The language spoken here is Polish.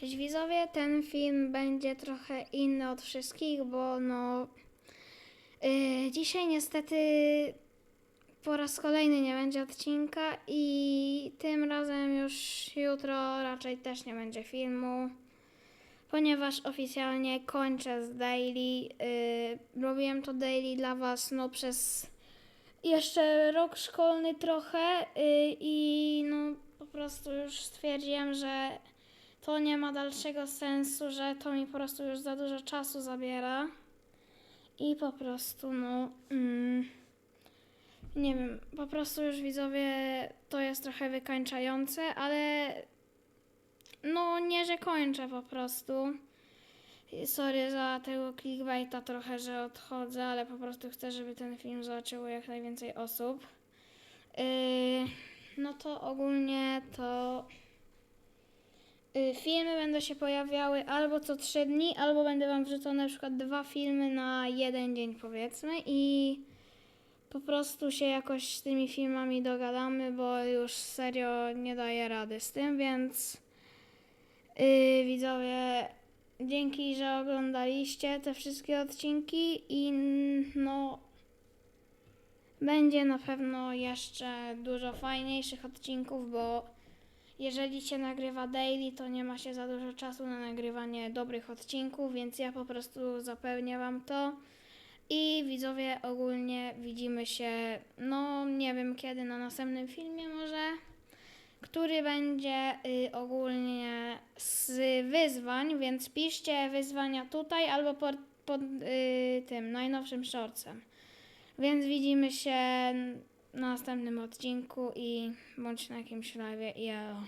Cześć widzowie, ten film będzie trochę inny od wszystkich, bo no yy, dzisiaj niestety po raz kolejny nie będzie odcinka i tym razem już jutro raczej też nie będzie filmu, ponieważ oficjalnie kończę z daily. Yy, robiłem to daily dla was no przez jeszcze rok szkolny trochę yy, i no po prostu już stwierdziłem, że to nie ma dalszego sensu, że to mi po prostu już za dużo czasu zabiera. I po prostu, no. Mm, nie wiem, po prostu już widzowie to jest trochę wykańczające, ale. No, nie, że kończę po prostu. Sorry za tego clickbaita trochę, że odchodzę, ale po prostu chcę, żeby ten film zobaczyło jak najwięcej osób. Yy, no to ogólnie to. Y, Filmy będą się pojawiały albo co trzy dni, albo będę wam wrzucał na przykład dwa filmy na jeden dzień powiedzmy i po prostu się jakoś z tymi filmami dogadamy, bo już serio nie daję rady z tym, więc yy, widzowie, dzięki, że oglądaliście te wszystkie odcinki i no będzie na pewno jeszcze dużo fajniejszych odcinków, bo jeżeli się nagrywa daily, to nie ma się za dużo czasu na nagrywanie dobrych odcinków, więc ja po prostu zapewnię Wam to. I widzowie, ogólnie widzimy się, no nie wiem kiedy, na następnym filmie może, który będzie y, ogólnie z wyzwań, więc piszcie wyzwania tutaj albo pod, pod y, tym najnowszym shortsem. Więc widzimy się na następnym odcinku i bądź na jakimś live elo.